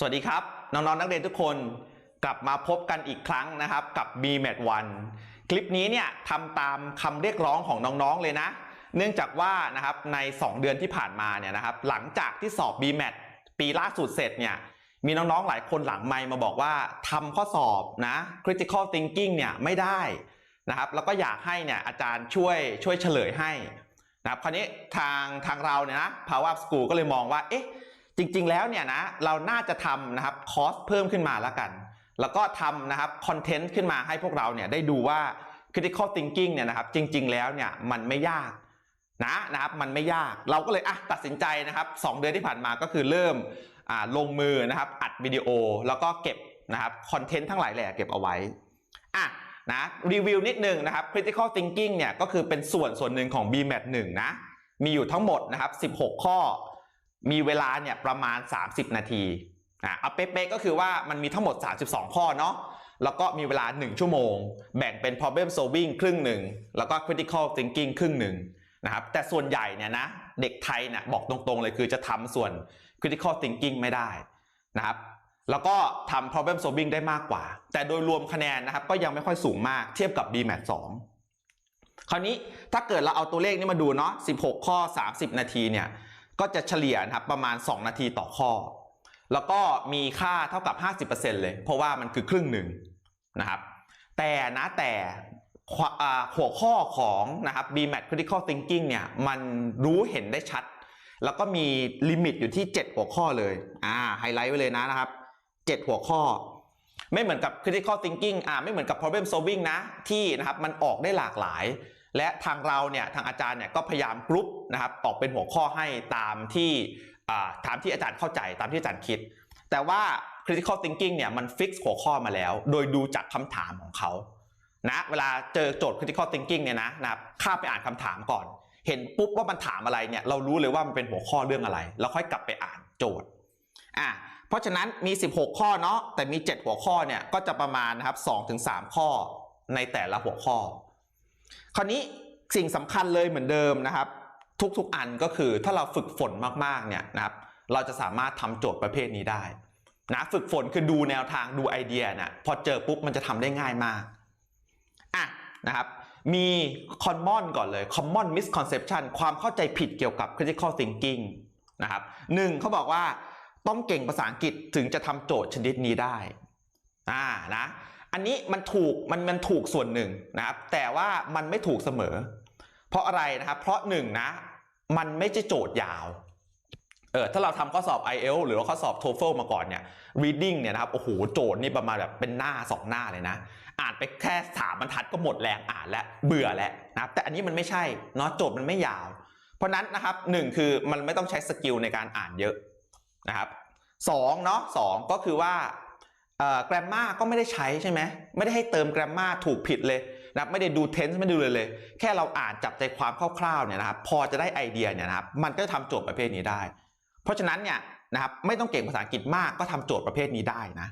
สวัสดีครับ น้องๆนักเรียนทุกคนกลับมาพบกันอีกครั้งนะครับกับ BMAT 1คลิปนี้เนี่ยทำตามคำเรียกร้องของน้องๆเลยนะ เนื่องจากว่านะครับใน 2 เดือนที่ผ่านมาเนี่ยนะครับหลังจากที่สอบ BMAT ปีล่าสุดเสร็จเนี่ยมีน้องๆหลายคนหลังไมมาบอกว่าทำข้อสอบนะ critical thinking เนี่ยไม่ได้นะครับแล้วก็อยากให้เนี่ยอาจารย์ช่วยช่วยเฉลยให้นะครับคราวนี้ทางทางเราเนี่ยนะ Power Up School ก็เลยมองว่าเอ๊ะ จริงๆแล้วเนี่ยนะเราน่าจะทำนะครับคอสเพิ่มขึ้นมาแล้วกัน แล้วก็ทำนะครับคอนเทนต์ขึ้นมาให้พวกเราเนี่ยได้ดูว่า critical thinking เนี่ยนะครับจริง ๆ แล้วเนี่ยมันไม่ยากนะนะครับมันไม่ยากเราก็เลยอะตัดสินใจนะครับสองเดือนที่ผ่านมาก็คือเริ่มอ่าลงมือนะครับอัดวิดีโอแล้วก็เก็บนะครับคอนเทนต์ทั้งหลายแหล่เก็บเอาไว้อะนะรีวิวนิดนึงนะครับ critical thinking เนี่ยก็คือเป็นส่วนส่วนหนึ่งของ BMAT 1นะมีอยู่ทั้งหมดนะครับ16 ข้อ มีเวลาเนี่ยประมาณ 30 นาทีอะเอาเป๊ะๆก็คือว่ามันมีทั้งหมด 32 ข้อเนาะแล้วก็มีเวลา 1 ชั่วโมง แบ่งเป็น problem solving ครึ่งหนึ่ง แล้วก็ critical thinking ครึ่งหนึ่งนะครับแต่ส่วนใหญ่เนี่ยนะเด็กไทยเนี่ยบอกตรงๆเลยคือจะทำส่วน critical thinking ไม่ได้นะครับแล้วก็ทำ problem solving ได้มากกว่า แต่โดยรวมคะแนนนะครับก็ยังไม่ค่อยสูงมากเทียบกับ BMAT 2คราวนี้ถ้าเกิดเราเอาตัวเลขนี้มาดูเนาะ16 ข้อ 30 นาทีเนี่ย ก็จะเฉลี่ยนะครับประมาณ 2 นาทีต่อข้อ แล้วก็มีค่าเท่ากับ 50%เลย เพราะว่ามันคือครึ่งหนึ่งนะครับ แต่นะแต่หัวข้อของนะครับ BMAT Critical Thinking เนี่ยมันรู้เห็นได้ชัด แล้วก็มีลิมิตอยู่ที่ 7 หัวข้อเลย อ่าไฮไลท์ไว้เลยนะนะครับ 7 หัวข้อ ไม่เหมือนกับ critical thinking อ่าไม่เหมือนกับ problem solving นะ ที่นะครับมันออกได้หลากหลาย และทางเราเนี่ยทางอาจารย์เนี่ยก็พยายามกรุ๊ปนะครับออกเป็นหัวข้อให้ตามที่อ่าตามที่อาจารย์เข้าใจตามที่อาจารย์คิด แต่ว่า critical thinking เนี่ยมันฟิกหัวข้อมาแล้ว โดยดูจากคำถามของเขานะเวลาเจอโจทย์ critical thinking เนี่ยนะนะข้าไปอ่านคำถามก่อน เห็นปุ๊บว่ามันถามอะไรเนี่ยเรารู้เลยว่ามันเป็นหัวข้อเรื่องอะไร แล้วค่อยกลับไปอ่านโจทย์อะเพราะฉะนั้นมี 16 ข้อเนาะแต่มี 7 หัวข้อเนี่ยก็จะประมาณนะครับ2-3 ข้อในแต่ละหัวข้อ คราวนี้สิ่งสำคัญเลยเหมือนเดิมนะครับ ทุกๆอันก็คือถ้าเราฝึกฝนมากๆเนี่ยนะครับ เราจะสามารถทำโจทย์ประเภทนี้ได้นะฝึกฝนคือดูแนวทางดูไอเดียนะพอเจอปุ๊บมันจะทำได้ง่ายมากอะนะครับมี common ก่อนเลย common misconception ความเข้าใจผิดเกี่ยวกับ critical thinking นะครับหนึ่งเขาบอกว่าต้องเก่งภาษาอังกฤษถึงจะทำโจทย์ชนิดนี้ได้อ่านะ อันนี้มันถูกมันมันถูกส่วนหนึ่งนะครับ แต่ว่ามันไม่ถูกเสมอ เพราะอะไรนะครับ เพราะหนึ่งนะ มันไม่ใช่โจทย์ยาวเออถ้าเราทำข้อสอบ IELTS หรือว่าข้อสอบ TOEFL มาก่อนเนี่ย reading เนี่ยนะครับโอ้โหโจทย์นี่ประมาณแบบเป็นหน้าสองหน้าเลยนะ อ่านไปแค่สามบรรทัดก็หมดแรงอ่านแล้วเบื่อแล้วนะครับแต่อันนี้มันไม่ใช่เนาะโจทย์มันไม่ยาว เพราะนั้นนะครับหนึ่งคือมันไม่ต้องใช้สกิลในการอ่านเยอะนะครับสองเนาะสองก็คือว่า เอ่อ grammar ก็ไม่ได้ใช้ใช่ไหมไม่ได้ให้เติม grammar ถูกผิดเลยนะไม่ได้ดู tense ไม่ได้ดูเลยเลย แค่เราอ่านจับใจความคร่าวๆเนี่ยนะครับพอจะได้ไอเดียเนี่ยนะครับมันก็จะทำโจทย์ประเภทนี้ได้ เพราะฉะนั้นเนี่ยนะครับไม่ต้องเก่งภาษาอังกฤษมากก็ทำโจทย์ประเภทนี้ได้นะ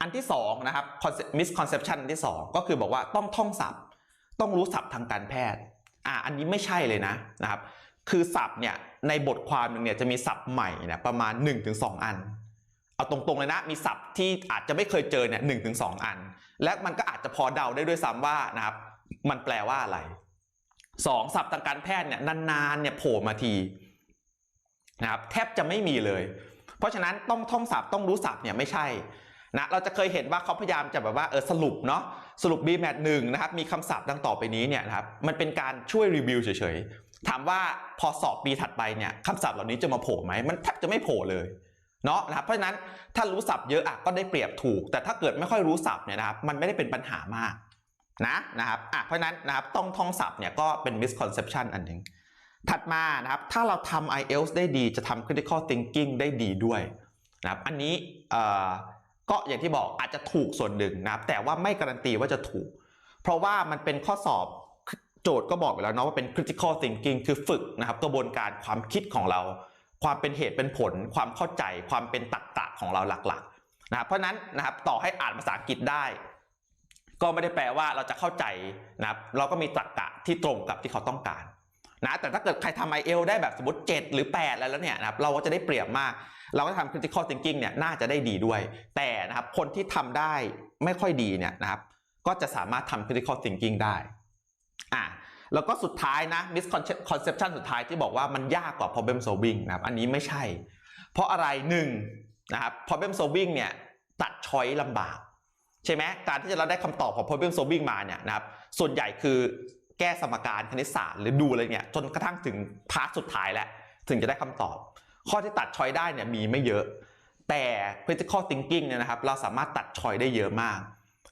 อันที่สองนะครับ concept- misconception อันที่สองก็คือบอกว่าต้องท่องศัพท์ ต้องรู้ศัพท์ทางการแพทย์อ่าอันนี้ไม่ใช่เลยนะนะครับคือศัพท์เนี่ยในบทความหนึ่งเนี่ยจะมีศัพท์ใหม่เนี่ยประมาณ 1-2 อัน เอาตรงๆเลยนะมีศัพท์ที่อาจจะไม่เคยเจอเนี่ยหนึ่งถึงสองอัน และมันก็อาจจะพอเดาได้ด้วยซ้ำว่านะครับมันแปลว่าอะไรสองศัพท์ทางการแพทย์เนี่ยนานๆเนี่ยโผล่มาทีนะครับแทบจะไม่มีเลย เพราะฉะนั้นต้องท่องศัพท์ต้องรู้ศัพท์เนี่ยไม่ใช่นะเราจะเคยเห็นว่าเขาพยายามจะแบบว่าเออสรุปเนาะสรุป BMAT หนึ่งนะครับมีคำศัพท์ดังต่อไปนี้เนี่ยนะครับมันเป็นการช่วยรีวิวเฉยๆถามว่าพอสอบปีถัดไปเนี่ยคำศัพท์เหล่านี้จะมาโผล่ไหมมันแทบจะไม่โผล่เลย เนาะนะครับเพราะฉะนั้นถ้ารู้ศัพท์เยอะอะก็ได้เปรียบถูก แต่ถ้าเกิดไม่ค่อยรู้ศัพท์เนี่ยนะครับมันไม่ได้เป็นปัญหามากนะนะครับอะเพราะฉะนั้นนะครับต้องท่องศัพท์เนี่ยก็เป็น misconception อันหนึ่งถัดมานะครับถ้าเราทำ IELTS ได้ดีจะทำ critical thinking ได้ดีด้วยนะครับอันนี้เอ่อก็อย่างที่บอกอาจจะถูกส่วนหนึ่งนะครับแต่ว่าไม่การันตีว่าจะถูก เพราะว่ามันเป็นข้อสอบโจทย์ก็บอกไปแล้วเนาะว่าเป็น critical thinking คือฝึกนะครับกระบวนการความคิดของเรา ความเป็นเหตุเป็นผล ความเข้าใจความเป็นตรรกะของเราหลักๆนะครับเพราะนั้นนะครับต่อให้อ่านภาษาอังกฤษได้ ก็ไม่ได้แปลว่าเราจะเข้าใจนะครับเราก็มีตรรกะที่ตรงกับที่เขาต้องการนะแต่ถ้าเกิดใครทำไอเอลได้แบบสมมติ 7 หรือ 8 แล้วแล้วเนี่ยนะครับเราก็จะได้เปรียบมาก เราก็ทำ critical thinking เนี่ยน่าจะได้ดีด้วย แต่นะครับคนที่ทำได้ไม่ค่อยดีเนี่ยนะครับก็จะสามารถทำ critical thinking ได้อะ แล้วก็สุดท้ายนะ misconception สุดท้ายที่บอกว่ามันยากกว่า problem solving นะครับ อันนี้ไม่ใช่ เพราะอะไรหนึ่งนะครับ problem solving เนี่ยตัดช้อยลำบาก ใช่ไหมการที่จะเราได้คำตอบของ problem solving มาเนี่ยนะครับ ส่วนใหญ่คือแก้สมการคณิตศาสตร์หรือดูอะไรเนี่ยจนกระทั่งถึงพาร์ทสุดท้ายแหล้วถึงจะได้คำตอบ ข้อที่ตัดช้อยได้เนี่ยมีไม่เยอะ แต่ critical thinking เนี่ยนะครับ เราสามารถตัดช้อยได้เยอะมาก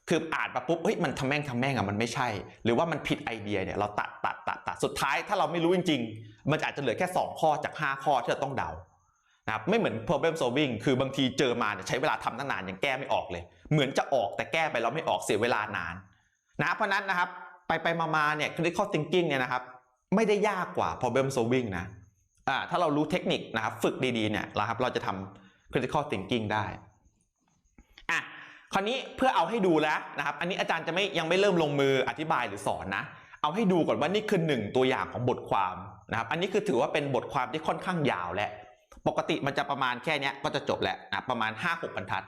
คืออ่านมาปุ๊บเฮ้ยมันทำแม่งทำแม่งอะมันไม่ใช่ หรือว่ามันผิดไอเดียเนี่ยเราตัดตัดตัดตัดสุดท้ายถ้าเราไม่รู้จริง ๆ มันอาจจะเหลือแค่ 2 ข้อจาก 5 ข้อที่เราต้องเดานะครับไม่เหมือน problem solving คือบางทีเจอมาเนี่ยใช้เวลาทำตั้งนานยังแก้ไม่ออกเลย เหมือนจะออกแต่แก้ไปแล้วไม่ออกเสียเวลานานนะเพราะนั้นนะครับไปไปมาๆเนี่ย critical thinking เนี่ยนะครับไม่ได้ยากกว่า problem solving นะอ่าถ้าเรารู้เทคนิคนะครับฝึกดีๆเนี่ยนะครับเราจะทำ critical thinking ได้ คราวนี้เพื่อเอาให้ดูแล้วนะครับ อันนี้อาจารย์จะไม่ยังไม่เริ่มลงมืออธิบายหรือสอนนะ เอาให้ดูก่อนว่านี่คือหนึ่งตัวอย่างของบทความนะครับ อันนี้คือถือว่าเป็นบทความที่ค่อนข้างยาวและ ปกติมันจะประมาณแค่นี้ก็จะจบแล้วนะประมาณ 5-6บรรทัด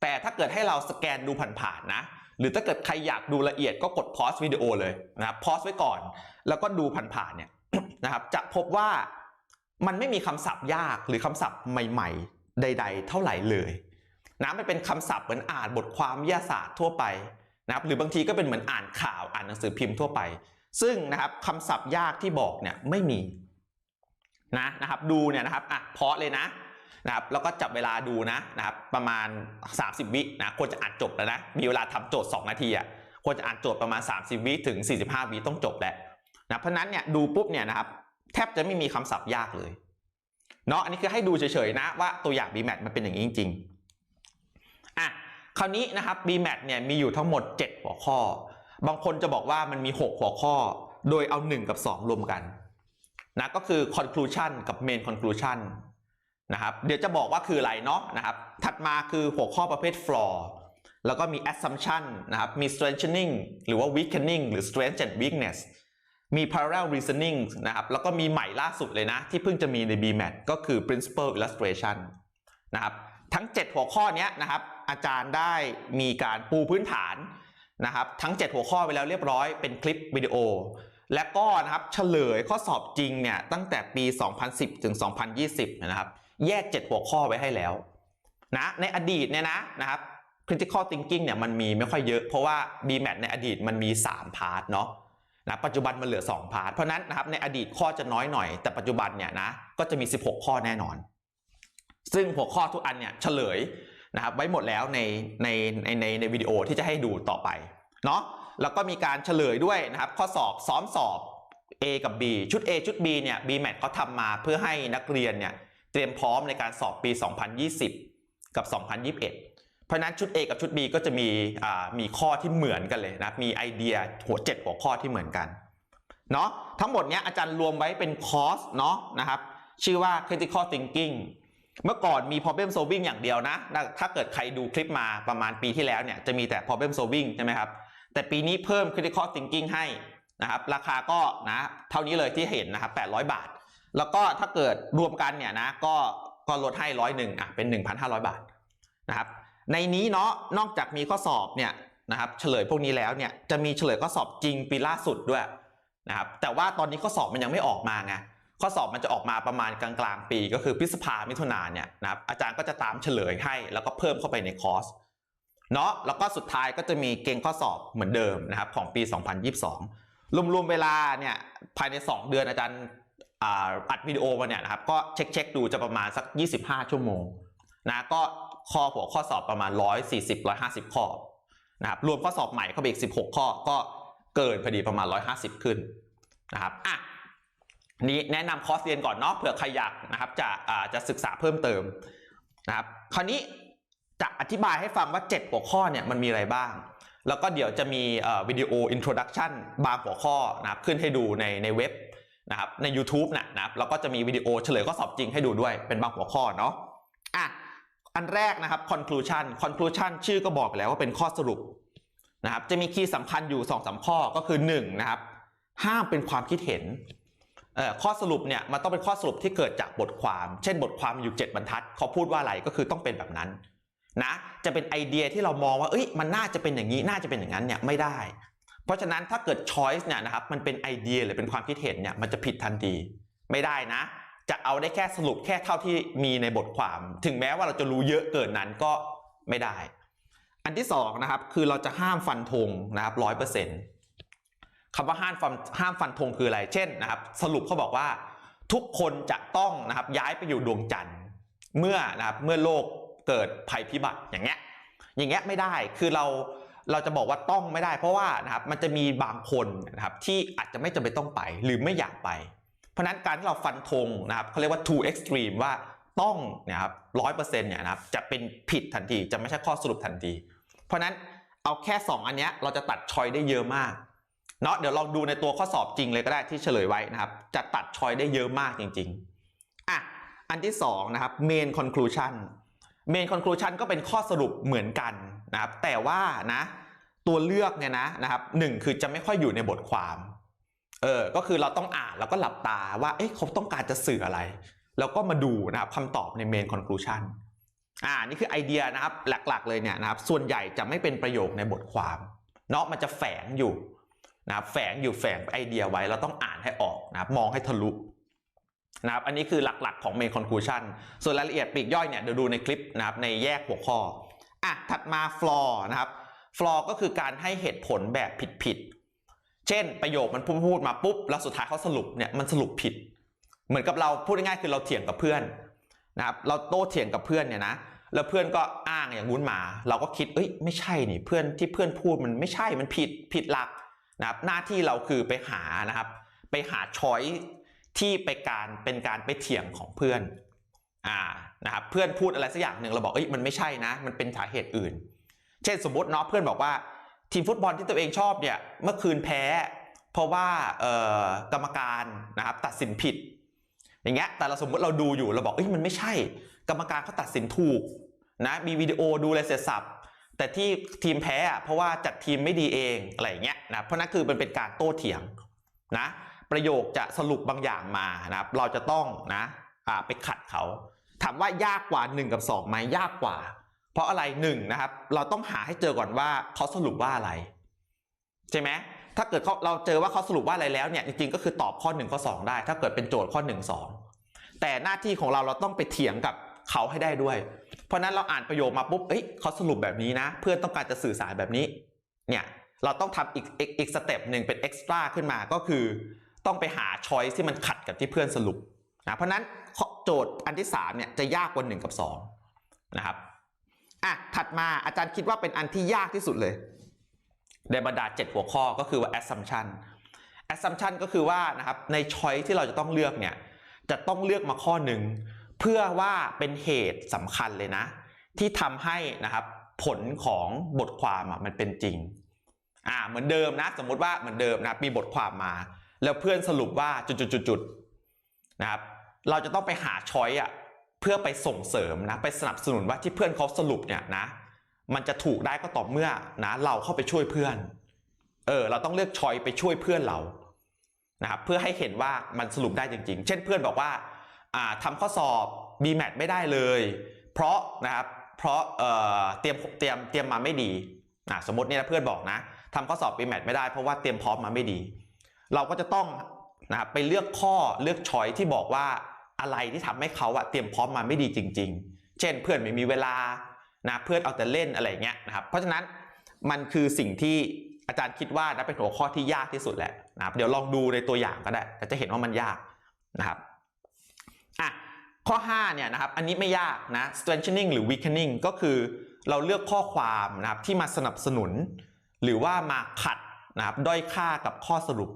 แต่ถ้าเกิดให้เราสแกนดูผ่านๆนะ หรือถ้าเกิดใครอยากดูละเอียดก็กดพอสวิดีโอเลยนะครับพอสไว้ก่อน แล้วก็ดูผ่านๆเนี่ยนะครับ จะพบว่ามันไม่มีคำศัพท์ยากหรือคำศัพท์ใหม่ ๆ ใด ๆ เท่าไหร่เลย นะมันเป็นคำศัพท์เหมือนอ่านบทความวิทยาศาสตร์ทั่วไปนะครับหรือบางทีก็เป็นเหมือนอ่านข่าวอ่านหนังสือพิมพ์ทั่วไป ซึ่งนะครับคำศัพท์ยากที่บอกเนี่ยไม่มีนะนะครับดูเนี่ยนะครับอะเพาะเลยนะนะครับแล้วก็จับเวลาดูนะนะครับประมาณ 30 วินะควรจะอ่านจบแล้วนะมีเวลาทำโจทย์ 2 นาทีอะควรจะอ่านโจทย์ประมาณ 30 วิถึง 45 วิต้องจบแล้วนะเพราะนั้นเนี่ยดูปุ๊บเนี่ยนะครับแทบจะไม่มีคำศัพท์ยากเลยเนาะอันนี้คือให้ดูเฉยๆนะว่าตัวอย่าง BMAT มันเป็นอย่างนี้จริงๆ คราวนี้นะครับ BMAT เนี่ยมีอยู่ทั้งหมด 7 หัวข้อ บางคนจะบอกว่ามันมี 6 หัวข้อ โดยเอา 1 กับ 2 รวมกันนะก็คือ conclusion กับ main conclusion นะครับเดี๋ยวจะบอกว่าคืออะไรเนาะนะครับถัดมาคือหัวข้อประเภท flaw แล้วก็มี assumption นะครับ มี strengthening หรือว่า weakening หรือ strength and weakness มี parallel reasoning นะครับ แล้วก็มีใหม่ล่าสุดเลยนะ ที่เพิ่งจะมีใน BMAT ก็คือ principle illustration นะครับ ทั้ง 7 หัวข้อนี้นะครับ อาจารย์ได้มีการปูพื้นฐานนะครับ ทั้ง 7 หัวข้อไปแล้วเรียบร้อยเป็นคลิปวิดีโอ และก็นะครับเฉลยข้อสอบจริงเนี่ยตั้งแต่ปี 2010 ถึง 2020 นะครับ แยก 7 หัวข้อไว้ให้แล้วนะในอดีตเนี่ยนะนะครับ critical thinking เนี่ยมันมีไม่ค่อยเยอะเพราะว่า BMAT ในอดีตมันมี 3 พาร์ทเนาะนะปัจจุบันมันเหลือ 2 พาร์ท เพราะนั้นนะครับในอดีตข้อจะน้อยหน่อย แต่ปัจจุบันเนี่ยนะก็จะมี 16 ข้อแน่นอน ซึ่งหัวข้อทุกอันเนี่ยเฉลยนะครับไว้หมดแล้วในในในในในวิดีโอที่จะให้ดูต่อไปเนาะแล้วก็มีการเฉลยด้วยนะครับ ข้อสอบซ้อมสอบ A กับ B ชุด A ชุด B เนี่ย BMAT เขาทำมาเพื่อให้นักเรียนเนี่ยเตรียมพร้อมในการสอบปี 2020 กับ 2021 เพราะฉะนั้นชุด A กับชุด B ก็จะมีอ่ามีข้อที่เหมือนกันเลยนะมีไอเดียหัวเจ็ดหัวข้อที่เหมือนกันเนาะทั้งหมดเนี้ยอาจารย์รวมไว้เป็นคอร์สเนาะนะครับชื่อว่า critical thinking เมื่อก่อนมี problem solving อย่างเดียวนะ ถ้าเกิดใครดูคลิปมาประมาณปีที่แล้วเนี่ยจะมีแต่ problem solving ใช่ไหมครับ แต่ปีนี้เพิ่ม critical thinking ให้นะครับ ราคาก็นะเท่านี้เลยที่เห็นนะครับ 800 บาท แล้วก็ถ้าเกิดรวมกันเนี่ยนะก็ก็ลดให้ร้อยหนึ่งอะเป็น 1,500 บาทนะครับ ในนี้เนาะนอกจากมีข้อสอบเนี่ยนะครับเฉลยพวกนี้แล้วเนี่ยจะมีเฉลยข้อสอบจริงปีล่าสุดด้วยนะครับแต่ว่าตอนนี้ข้อสอบมันยังไม่ออกมาไง ข้อสอบมันจะออกมาประมาณกลางๆปี ก็คือพฤษภามิถุนาเนี่ยนะครับอาจารย์ก็จะตามเฉลยให้ แล้วก็เพิ่มเข้าไปในคอร์สเนาะแล้วก็สุดท้ายก็จะมีเกณฑ์ข้อสอบเหมือนเดิมนะครับของปี 2022 รวมๆเวลาเนี่ยภายใน 2 เดือนอาจารย์อ,อัดวิดีโอมาเนี่ยนะครับก็เช็คเช็คๆดูจะประมาณสัก 25 ชั่วโมงนะก็ข้อหัวข้อสอบประมาณ 140 150 ข้อนะครับรวมข้อสอบใหม่เข้าไปอีก 16 ข้อก็เกินพอดีประมาณ 150 ขึ้นนะครับอะ นี้แนะนำคอร์สเรียนก่อนเนาะเผื่อใครอยากนะครับจะจะศึกษาเพิ่มเติมนะครับคราวนี้จะอธิบายให้ฟังว่า 7 หัวข้อเนี่ยมันมีอะไรบ้าง แล้วก็เดี๋ยวจะมีวิดีโออินโทรดักชันบางหัวข้อนะครับขึ้นให้ดูในในเว็บนะครับใน u t u b e นะนะครับแล้วก็จะมีวิดีโอเฉลยข้อสอบจริงให้ดูด้วยเป็นบางหัวข้อเนาะอะอันแรกนะครับ conclusion conclusion ชื่อก็บอกแล้วว่าเป็นข้อสรุปนะครับจะมีคีย์สำคัญอยู่2อสข้อก็คือ1นะครับห้ามเป็นความคิดเห็น ข้อสรุปเนี่ยมันต้องเป็นข้อสรุปที่เกิดจากบทความ เช่นบทความอยู่ 7 บรรทัด เขาพูดว่าอะไรก็คือต้องเป็นแบบนั้นนะจะเป็นไอเดียที่เรามองว่าเอ้ยมันน่าจะเป็นอย่างนี้น่าจะเป็นอย่างนั้นเนี่ยไม่ได้ เพราะฉะนั้นถ้าเกิด choice เนี่ยนะครับมันเป็นไอเดียหรือเป็นความคิดเห็นเนี่ยมันจะผิดทันทีไม่ได้นะ จะเอาได้แค่สรุปแค่เท่าที่มีในบทความ ถึงแม้ว่าเราจะรู้เยอะเกินนั้นก็ไม่ได้ อันที่สองนะครับคือเราจะห้ามฟันธงนะครับร้อยเปอร์เซ็นต์ คำว่าห้ามฟันห้ามฟันธงคืออะไร เช่นนะครับ สรุปเขาบอกว่า ทุกคนจะต้องนะครับย้ายไปอยู่ดวงจันทร์เมื่อนะครับเมื่อโลกเกิดภัยพิบัติอย่างเงี้ยอย่างเงี้ยไม่ได้คือเราเราจะบอกว่าต้องไม่ได้ เพราะว่านะครับมันจะมีบางคนนะครับที่อาจจะไม่จำเป็นต้องไปหรือไม่อยากไป เพราะนั้นการที่เราฟันธงนะครับเขาเรียกว่า too extreme ว่าต้องนะครับร้อยเปอร์เซ็นต์เนี่ยนะครับจะเป็นผิดทันทีจะไม่ใช่ข้อสรุปทันที เพราะฉะนั้นเอาแค่ 2 อันเนี้ยเราจะตัดชอยได้เยอะมาก เนาะเดี๋ยวลองดูในตัวข้อสอบจริงเลยก็ได้ที่เฉลยไว้นะครับ จะตัดชอยได้เยอะมากจริงๆอะอันที่2นะครับ main conclusion main conclusion ก็เป็นข้อสรุปเหมือนกันนะครับ แต่ว่านะ ตัวเลือกเนี่ยนะนะครับหนึ่งคือจะไม่ค่อยอยู่ในบทความเออก็คือเราต้องอ่านแล้วก็หลับตาว่าเอ๊ะเขาต้องการจะสื่ออะไร แล้วก็มาดูนะครับคำตอบใน main conclusion อ่านี่คือไอเดียนะครับหลักๆเลยเนี่ยนะครับส่วนใหญ่จะไม่เป็นประโยคในบทความเนาะมันจะแฝงอยู่ นะครับแฝงอยู่แฝงไอเดียไว้เราต้องอ่านให้ออกนะครับมองให้ทะลุนะครับอันนี้คือหลักๆของ main conclusion ส่วนรายละเอียดปีกย่อยเนี่ยเดี๋ยวดูในคลิปนะครับในแยกหัวข้ออะถัดมา flaw นะครับ flaw ก็คือการให้เหตุผลแบบผิดๆเช่นประโยคมันพูดมาปุ๊บแล้วสุดท้ายเขาสรุปเนี่ยมันสรุปผิด เหมือนกับเราพูดง่ายๆคือเราเถียงกับเพื่อนนะครับเราโต้เถียงกับเพื่อนเนี่ยนะแล้วเพื่อนก็อ้างอย่างงู้นมา เราก็คิดเอ้ยไม่ใช่นี่เพื่อนที่เพื่อนพูดมันไม่ใช่มันผิดผิดหลัก นะครับหน้าที่เราคือไปหานะครับ ไปหาช้อยที่ไปการเป็นการไปเถียงของเพื่อนอ่านะครับเพื่อนพูดอะไรสักอย่างหนึ่งเราบอกเอ้ยมันไม่ใช่นะ มันเป็นสาเหตุอื่น เช่นสมมติเนาะเพื่อนบอกว่า ทีมฟุตบอลที่ตัวเองชอบเนี่ยเมื่อคืนแพ้ เพราะว่าเอ่อกรรมการนะครับตัดสินผิด อย่างเงี้ยแต่เราสมมติเราดูอยู่เราบอกเอ้ยมันไม่ใช่ กรรมการเขาตัดสินถูกนะมีวิดีโอดูอะไรเสร็จสับ แต่ที่ทีมแพ้อะเพราะว่าจัดทีมไม่ดีเองอะไรเงี้ยนะเพราะนั่นคือมันเป็นการโต้เถียงนะประโยคจะสรุปบางอย่างมานะครับเราจะต้องนะอ่าไปขัดเขาถามว่ายากกว่า 1 กับ2ไหมยากกว่า เพราะอะไรหนึ่งนะครับเราต้องหาให้เจอก่อนว่าเขาสรุปว่าอะไร ใช่ไหมถ้าเกิดเขาเราเจอว่าเขาสรุปว่าอะไรแล้วเนี่ยจริงๆก็คือตอบข้อ1ข้อ2ได้ ถ้าเกิดเป็นโจทย์ข้อ 1 2 แต่หน้าที่ของเราเราต้องไปเถียงกับเขาให้ได้ด้วย ราะนั้นเราอ่านประโยคมาปุ๊บเอ้ยเขาสรุปแบบนี้นะ เพื่อนต้องการจะสื่อสารแบบนี้ เนี่ยเราต้องทำอีกอีกอีกสเต็ปหนึ่งเป็นเอ็กซ์ตร้าขึ้นมาก็คือ ต้องไปหาช้อยที่มันขัดกับที่เพื่อนสรุปนะเพราะนั้นโจทย์อันที่3เนี่ยจะยากกว่า1กับ2นะครับอะถัดมาอาจารย์คิดว่าเป็นอันที่ยากที่สุดเลยในบรรดา 7 หัวข้อก็คือว่า assumption assumption ก็คือว่านะครับใน choice ที่เราจะต้องเลือกเนี่ยจะต้องเลือกมาข้อหนึ่ง เพื่อว่าเป็นเหตุสำคัญเลยนะ ที่ทำให้นะครับผลของบทความอะมันเป็นจริงอ่าเหมือนเดิมนะสมมติว่าเหมือนเดิมนะมีบทความมา แล้วเพื่อนสรุปว่าจุดๆๆนะครับเราจะต้องไปหาช้อยอะเพื่อไปส่งเสริมนะไปสนับสนุนว่าที่เพื่อนเขาสรุปเนี่ยนะมันจะถูกได้ก็ต่อเมื่อนะเราเข้าไปช่วยเพื่อนเออเราต้องเลือกชอยไปช่วยเพื่อนเรานะครับเพื่อให้เห็นว่ามันสรุปได้จริง ๆ เช่นเพื่อนบอกว่า ทำข้อสอบ BMAT ไม่ได้เลย เพราะนะครับเพราะเเตรียมเตรียมเตรียมมาไม่ดีสมมตินี่นะเพื่อนบอกนะทำข้อสอบ BMAT ไม่ได้เพราะว่าเตรียมพร้อมมาไม่ดี เราก็จะต้องนะครับไปเลือกข้อเลือกชอยที่บอกว่าอะไรที่ทำให้เขาอะเตรียมพร้อมมาไม่ดีจริง ๆ เช่นเพื่อนไม่มีเวลานะเพื่อนเอาแต่เล่นอะไรเงี้ยนะครับเพราะฉะนั้นมันคือสิ่งที่อาจารย์คิดว่านะเป็นหัวข้อที่ยากที่สุดแหละนะครับเดี๋ยวลองดูในตัวอย่างก็ได้แต่จะเห็นว่ามันยากนะครับ อะข้อ5เนี่ยนะครับอันนี้ไม่ยากนะ strengthening หรือ weakening ก็คือเราเลือกข้อความนะครับที่มาสนับสนุน หรือว่ามาขัดนะครับด้อยค่ากับข้อสรุป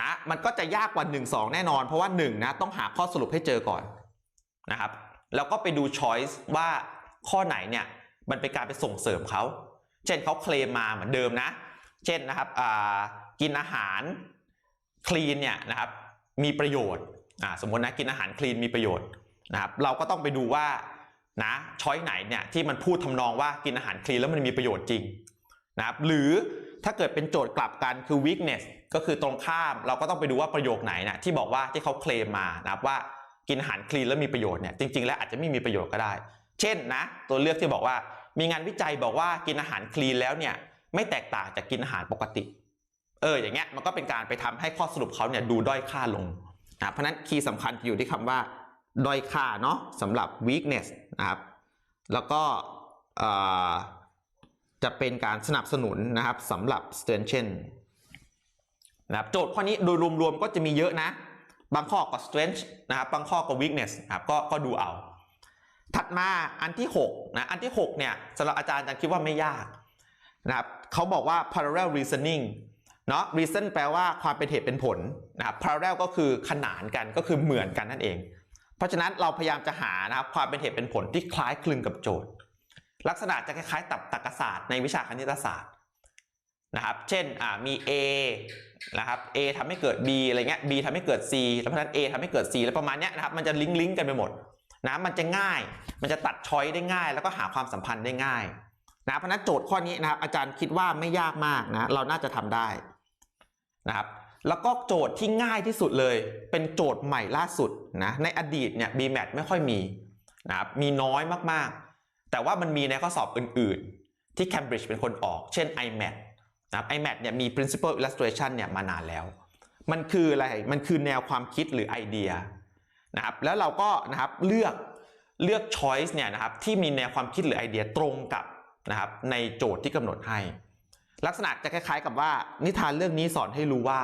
นะมันก็จะยากกว่า 1 2 แน่นอน เพราะว่า1นะต้องหาข้อสรุปให้เจอก่อนนะครับแล้วก็ไปดู choice ว่าข้อไหนเนี่ยมันเป็นการไปส่งเสริมเขา เช่นเขาเคลมมาเหมือนเดิมนะ เช่นนะครับกินอาหารคลีนเนี่ยนะครับมีประโยชน์ สมมตินะกินอาหารคลีนมีประโยชน์นะครับเราก็ต้องไปดูว่านะช้อยไหนเนี่ยที่มันพูดทำนองว่ากินอาหารคลีนแล้วมันมีประโยชน์จริงนะครับหรือถ้าเกิดเป็นโจทย์กลับกันคือ weakness ก็คือตรงข้ามเราก็ต้องไปดูว่าประโยคไหนนะที่บอกว่าที่เขาเคลมมานะครับว่ากินอาหารคลีนแล้วมีประโยชน์เนี่ยจริง ๆ แล้วอาจจะไม่มีประโยชน์ก็ได้ เช่นนะตัวเลือกที่บอกว่า มีงานวิจัยบอกว่ากินอาหารคลีนแล้วเนี่ยไม่แตกต่างจากกินอาหารปกติ เอออย่างเงี้ยมันก็เป็นการไปทำให้ข้อสรุปเขาเนี่ยดูด้อยค่าลง นะเพราะนั้นคีย์สำคัญอยู่ที่คำว่าด้อยค่าเนาะสำหรับ weakness นะครับ แล้วก็จะเป็นการสนับสนุนนะครับสำหรับ strengthen นะครับโจทย์ข้อนี้โดยรวมๆก็จะมีเยอะนะ บางข้อก็ strength นะครับบางข้อก็ weakness นะครับก็ก็ดูเอา ถัดมาอันที่6นะอันที่ 6 เนี่ยสำหรับอาจารย์อาจารย์คิดว่าไม่ยากนะครับเขาบอกว่า parallel reasoning เนาะ reason แปลว่าความเป็นเหตุเป็นผลนะครับ parallel ก็คือขนานกันก็คือเหมือนกันนั่นเอง เพราะฉะนั้นเราพยายามจะหานะครับความเป็นเหตุเป็นผลที่คล้ายคลึงกับโจทย์ ลักษณะจะคล้ายๆตับตรรกศาสตร์ในวิชาคณิตศาสตร์นะครับเช่นอ่ามี A นะครับ A ทำให้เกิด B อะไรเงี้ย B ทำให้เกิด C แล้วเพราะฉะนั้น A ทำให้เกิด C แล้วประมาณเนี้ยนะครับมันจะลิงก์ลิงก์กันไปหมดนะมันจะง่าย มันจะตัดช้อยได้ง่าย แล้วก็หาความสัมพันธ์ได้ง่ายนะเพราะฉะนั้นโจทย์ข้อนี้นะครับอาจารย์คิดว่าไม่ยากมากนะเราน่าจะทำได้ นะครับแล้วก็โจทย์ที่ง่ายที่สุดเลย เป็นโจทย์ใหม่ล่าสุดนะในอดีตเนี่ย BMAT ไม่ค่อยมีนะครับมีน้อยมากๆ แต่ว่ามันมีในข้อสอบอื่นๆ ที่ Cambridge เป็นคนออก เช่น IMAT นะครับ IMAT เนี่ยมี principal illustration เนี่ยมานานแล้ว มันคืออะไรมันคือแนวความคิดหรือไอเดียนะครับแล้วเราก็นะครับเลือกเลือก choice เนี่ยนะครับที่มีแนวความคิดหรือไอเดียตรงกับนะครับในโจทย์ที่กำหนดให้ ลักษณะจะคล้าย ๆ กับว่านิทานเรื่องนี้สอนให้รู้ว่า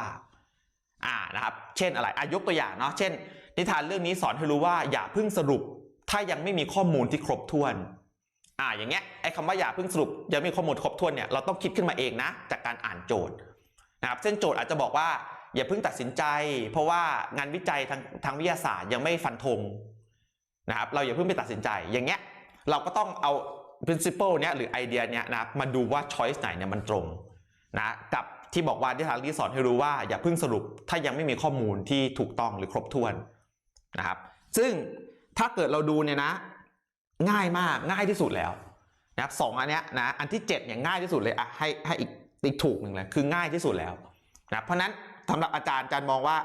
อ่านะครับ เช่นอะไรอายกตัวอย่างเนาะเช่น นิทานเรื่องนี้สอนให้รู้ว่า อย่าเพิ่งสรุป ถ้ายังไม่มีข้อมูลที่ครบถ้วน อ่าอย่างเงี้ยไอ้คำว่าอย่าเพิ่งสรุปยังไม่มีข้อมูลครบถ้วนเนี่ยเราต้องคิดขึ้นมาเองนะ จากการอ่านโจทย์นะครับเส้นโจทย์อาจจะบอกว่า อย่าเพิ่งตัดสินใจ เพราะว่างานวิจัยทางทางวิทยาศาสตร์ยังไม่ฟันธงนะครับเราอย่าเพิ่งไปตัดสินใจอย่างเงี้ยเราก็ต้องเอา principle เนี้ยหรือไอเดียเนี้ยนะมาดูว่า choice ไหนเนี่ยมันตรงนะกับที่บอกว่าที่ทางที่สอนให้รู้ว่าอย่าเพิ่งสรุปถ้ายังไม่มีข้อมูลที่ถูกต้องหรือครบถ้วนนะครับ ซึ่งถ้าเกิดเราดูเนี่ยนะ ง่ายมากง่ายที่สุดแล้วนะครับสองอันเนี้ยนะอันที่7เนี่ยง่ายที่สุดเลยอะให้ให้อีกอีกถูกหนึ่งเลยคือง่ายที่สุดแล้วนะเพราะนั้นสำหรับอาจารย์อาจารย์มองว่า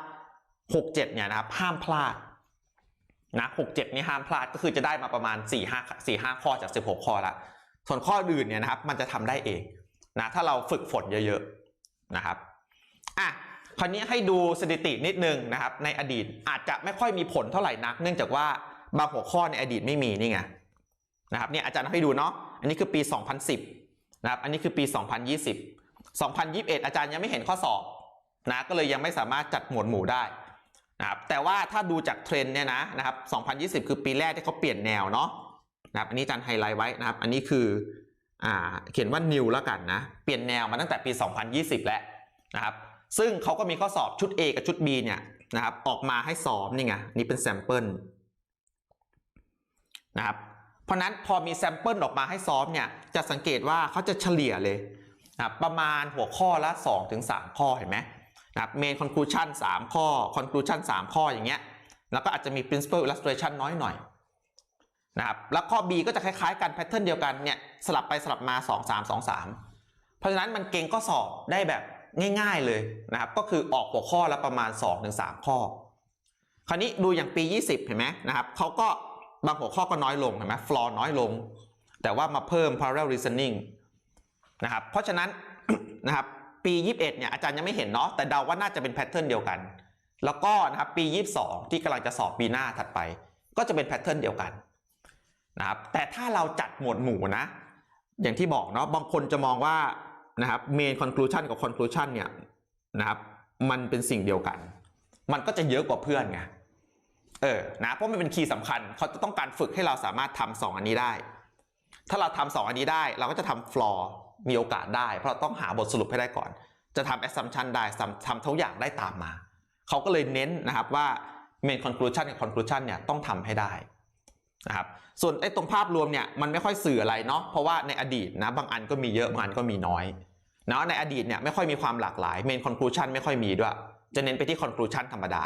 6 7เนี่ยนะครับห้ามพลาด นะ6 7นี่ห้ามพลาดก็คือจะได้มาประมาณ4 5 4 5ข้อจาก 16 ข้อละ ส่วนข้ออื่นเนี่ยนะครับ มันจะทำได้เองนะถ้าเราฝึกฝนเยอะๆนะครับอะคราวนี้ให้ดูสถิตินิดนึงนะครับ ในอดีตอาจจะไม่ค่อยมีผลเท่าไหร่นัก เนื่องจากว่าบางหัวข้อในอดีตไม่มีนี่ไงนะครับเนี่ยอาจารย์ให้ดูเนาะอันนี้คือปี 2010นะครับอันนี้คือปี 2020 2021 อาจารย์ยังไม่เห็นข้อสอบนะก็เลยยังไม่สามารถจัดหมวดหมู่ได้ นะครับแต่ว่าถ้าดูจากเทรนด์เนี่ยนะนะครับ 2020 คือปีแรกที่เขาเปลี่ยนแนวเนาะนะครับอันนี้อาจารย์ไฮไลท์ไว้นะครับ อันนี้คืออ่าเขียนว่า new แล้วกันนะเปลี่ยนแนวมาตั้งแต่ปี 2020 แล้วนะครับซึ่งเขาก็มีข้อสอบชุด A กับชุด B เนี่ยนะครับออกมาให้ซ้อมนี่ไงนี่เป็นแซมเปิลนะครับเพราะนั้นพอมีแซมเปิลออกมาให้ซ้อมเนี่ยจะสังเกตว่าเขาจะเฉลี่ยเลยนะครับประมาณหัวข้อละ 2-3 ข้อเห็นไหม นะครับเมนคอนคลูชัน3ข้อคอนคลูชัน3ข้ออย่างเงี้ยแล้วก็อาจจะมี principal illustration น้อยหน่อยนะครับแล้วข้อ B ก็จะคล้ายๆกันแพทเทิร์นเดียวกันเนี่ยสลับไปสลับมา 2 3 2 3 เพราะฉะนั้นมันเก่งก็สอบได้แบบง่ายๆเลยนะครับก็คือออกหัวข้อละประมาณ 2-3 ข้อ คราวนี้ดูอย่างปี 20 เห็นไหมนะครับเขาก็บางหัวข้อก็น้อยลงเห็นไหมฟลอร์น้อยลง แต่ว่ามาเพิ่ม parallel reasoning นะครับเพราะฉะนั้นนะครับ ปี 21เนี่ยอาจารย์ยังไม่เห็นเนาะแต่เดาว่าน่าจะเป็นแพทเทิร์นเดียวกัน แล้วก็นะครับปี 22 ที่กำลังจะสอบปีหน้าถัดไป ก็จะเป็นแพทเทิร์นเดียวกันนะครับแต่ถ้าเราจัดหมวดหมู่นะ อย่างที่บอกเนาะบางคนจะมองว่านะครับ main conclusion กับ conclusion เนี่ยนะครับมันเป็นสิ่งเดียวกัน มันก็จะเยอะกว่าเพื่อนไงเออนะเพราะมันเป็นคีย์สำคัญเขาจะต้องการฝึกให้เราสามารถทำสองอันนี้ได้ ถ้าเราทำสองอันนี้ได้ เราก็จะทำ floor มีโอกาสได้ เพราะเราต้องหาบทสรุปให้ได้ก่อน จะทำ assumption ได้ทำทุกอย่างได้ตามมา เขาก็เลยเน้นนะครับว่า main conclusion กับ conclusion เนี่ยต้องทำให้ได้นะครับส่วนไอ้ตรงภาพรวมเนี่ยมันไม่ค่อยสื่ออะไรเนาะเพราะว่าในอดีตนะบางอันก็มีเยอะบางอันก็มีน้อยเนาะในอดีตเนี่ยไม่ค่อยมีความหลากหลาย main conclusion ไม่ค่อยมีด้วย จะเน้นไปที่ conclusion ธรรมดา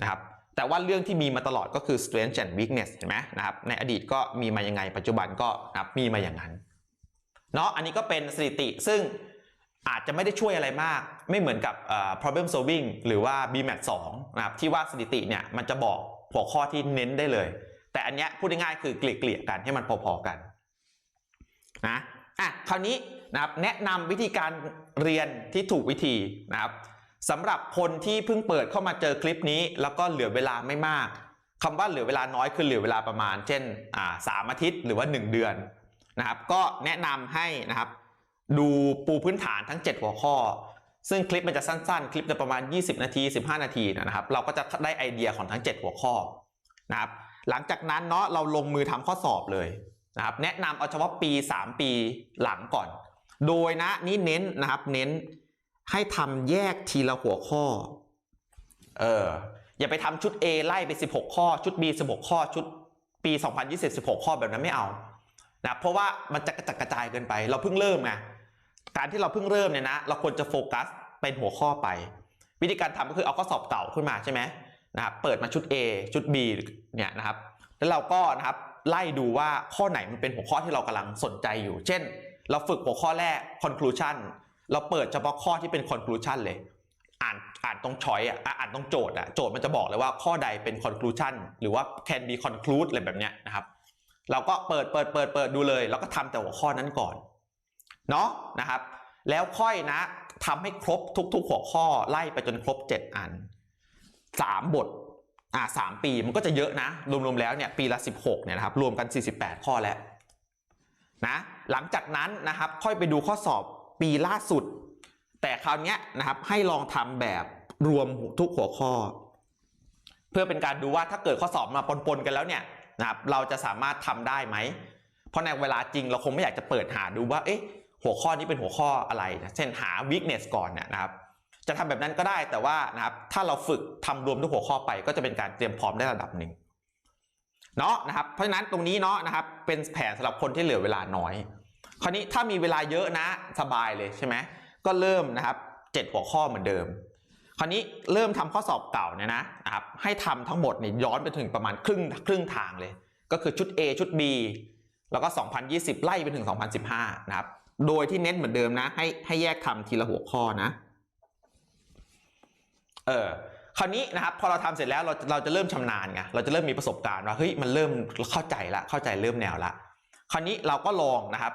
นะครับแต่ว่าเรื่องที่มีมาตลอดก็คือ strength and weakness เห็นไหมนะครับในอดีตก็มีมายังไงปัจจุบันก็นะมีมาอย่างนั้น เนาะอันนี้ก็เป็นสถิติซึ่งอาจจะไม่ได้ช่วยอะไรมาก ไม่เหมือนกับ problem solving หรือว่า BMAT 2นะครับที่ว่าสถิติเนี่ยมันจะบอกหัวข้อที่เน้นได้เลย แต่อันเนี้ยพูดง่ายๆคือเกลี่ยๆกันให้มันพอๆกันนะอะคราวนี้นะครับแนะนำวิธีการเรียนที่ถูกวิธีนะครับสำหรับคนที่เพิ่งเปิดเข้ามาเจอคลิปนี้ แล้วก็เหลือเวลาไม่มากคำว่าเหลือเวลาน้อยคือเหลือเวลาประมาณ เช่นอ่าสามอาทิตย์หรือว่า 1 เดือน นะครับ ก็แนะนำให้นะครับ ดูปูพื้นฐานทั้ง 7 หัวข้อ ซึ่งคลิปมันจะสั้นๆ คลิปจะประมาณ 20 นาที 15 นาทีนะครับ เราก็จะได้ไอเดียของทั้ง 7 หัวข้อนะครับ หลังจากนั้นเนาะเราลงมือทำข้อสอบเลยนะครับ แนะนำเอาเฉพาะปี 3 ปีหลังก่อน โดยนะนี่เน้นนะครับเน้นให้ทำแยกทีละหัวข้อ เออ อย่าไปทำชุด A ไล่ไป 16 ข้อ ชุด B 16 ข้อ ชุดปี 2020 16 ข้อแบบนั้นไม่เอา นะเพราะว่ามันจะกระจัดกระจายเกินไป เราเพิ่งเริ่มไงการที่เราเพิ่งเริ่มเนี่ยนะ เราควรจะโฟกัสเป็นหัวข้อไป วิธีการทำก็คือเอาข้อสอบเก่าขึ้นมาใช่ไหมนะครับเปิดมาชุด A ชุด B เนี่ยนะครับ แล้วเราก็นะครับไล่ดูว่าข้อไหนมันเป็นหัวข้อที่เรากำลังสนใจอยู่ เช่น เราฝึกหัวข้อแรก conclusion เราเปิดเฉพาะข้อที่เป็น conclusion เลย อ่านอ่านตรงช้อยอะอะอ่านตรงโจทย์อะโจทย์มันจะบอกเลยว่าข้อใดเป็น conclusion หรือว่า can be conclude อะไรแบบเนี้ยนะครับ เราก็เปิดเปิดเปิดเปิดดูเลย แล้วก็ทำแต่หัวข้อนั้นก่อนเนาะนะครับ แล้วค่อยนะทำให้ครบทุก ๆ หัวข้อไล่ไปจนครบ 7 อัน 3 บทอ่าสามปีมันก็จะเยอะนะ รวมๆแล้วเนี่ยปีละ 16เนี่ยนะครับรวมกัน 48 ข้อแล้วนะหลังจากนั้นนะครับค่อยไปดูข้อสอบปีล่าสุด แต่คราวเนี้ยนะครับให้ลองทำแบบรวมทุกหัวข้อ เพื่อเป็นการดูว่าถ้าเกิดข้อสอบมาปนๆกันแล้วเนี่ย นะครับเราจะสามารถทำได้ไหม เพราะในเวลาจริงเราคงไม่อยากจะเปิดหาดูว่าเอ๊ะหัวข้อนี้เป็นหัวข้ออะไรนะเช่นหา weakness ก่อนเนี่ยนะครับจะทำแบบนั้นก็ได้แต่ว่านะครับถ้าเราฝึกทำรวมทุกหัวข้อไป ก็จะเป็นการเตรียมพร้อมได้ระดับหนึ่งเนาะนะครับเพราะฉะนั้นตรงนี้เนาะนะครับเป็นแผนสำหรับคนที่เหลือเวลาน้อย คราวนี้ถ้ามีเวลาเยอะนะสบายเลยใช่ไหมก็เริ่มนะครับเจ็ดหัวข้อเหมือนเดิม คราวนี้เริ่มทำข้อสอบเก่าเนี่ยนะนะครับให้ทำทั้งหมดเนี่ยย้อนไปถึงประมาณครึ่งครึ่งทางเลย ก็คือชุด A ชุด B แล้วก็ 2020 ไล่ไปถึง 2015 นะครับ โดยที่เน้นเหมือนเดิมนะ ให้ให้แยกทำทีละหัวข้อนะ เออคราวนี้นะครับพอเราทำเสร็จแล้วเราเราจะเริ่มชำนาญไงเราจะเริ่มมีประสบการณ์ว่าเฮ้ยมันเริ่มเข้าใจละเข้าใจเริ่มแนวละคราวนี้เราก็ลองนะครับ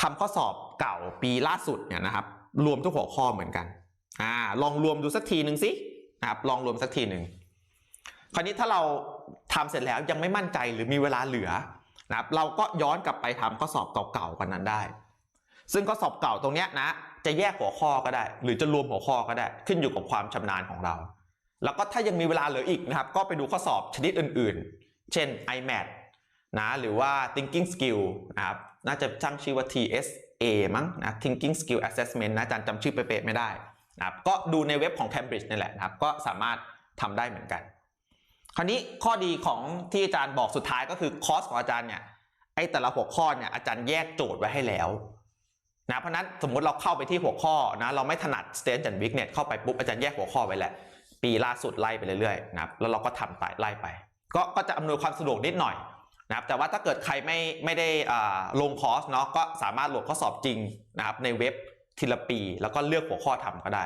ทำข้อสอบเก่าปีล่าสุดเนี่ยนะครับ รวมทุกหัวข้อเหมือนกัน อ่าลองรวมดูสักทีหนึ่งสิครับลองรวมสักทีหนึ่งคราวนี้ถ้าเราทำเสร็จแล้วยังไม่มั่นใจหรือมีเวลาเหลือนะครับเราก็ย้อนกลับไปทำข้อสอบเก่าๆกันนั้นได้ ซึ่งข้อสอบเก่าตรงเนี้ยนะ จะแยกหัวข้อก็ได้ หรือจะรวมหัวข้อก็ได้ ขึ้นอยู่กับความชำนาญของเรา แล้วก็ถ้ายังมีเวลาเหลืออีกนะครับ ก็ไปดูข้อสอบชนิดอื่นๆ เช่น IMAT นะหรือว่า thinking skill นะครับน่าจะตั้งชื่อว่า TSA มั้งนะ thinking skill assessment นะอาจารย์จำชื่อเป๊ะๆไม่ได้ นะครับก็ดูในเว็บของ Cambridge นี่แหละนะครับก็สามารถทำได้เหมือนกัน คราวนี้ข้อดีของที่อาจารย์บอกสุดท้ายก็คือคอร์สของอาจารย์เนี่ยไอ้แต่ละหัวข้อเนี่ยอาจารย์แยกโจทย์ไว้ให้แล้วนะเพราะนั้นสมมุติเราเข้าไปที่หัวข้อนะเราไม่ถนัด stage and weakness เข้าไปปุ๊บอาจารย์แยกหัวข้อไว้แหละปีล่าสุดไล่ไปเรื่อยๆนะครับแล้วเราก็ทำไปไล่ไป ก็ก็จะอำนวยความสะดวกนิดหน่อยนะครับแต่ว่าถ้าเกิดใครไม่ไม่ได้ลงคอร์สเนาะก็สามารถโหลดข้อสอบจริงนะครับในเว็บ ทีละปี แล้วก็เลือกหัวข้อทำก็ได้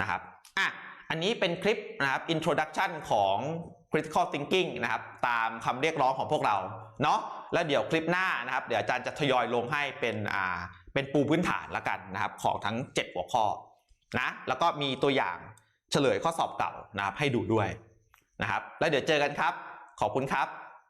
นะครับอะอันนี้เป็นคลิปนะครับ introduction ของ critical thinking นะครับ ตามคำเรียกร้องของพวกเราเนาะแล้วเดี๋ยวคลิปหน้านะครับ เดี๋ยวอาจารย์จะทยอยลงให้เป็นอ่าเป็นปูพื้นฐานละกันนะครับ ของทั้ง 7 หัวข้อนะแล้วก็มีตัวอย่างเฉลยข้อสอบเก่านะครับให้ดูด้วยนะครับ แล้วเดี๋ยวเจอกันครับ ขอบคุณครับ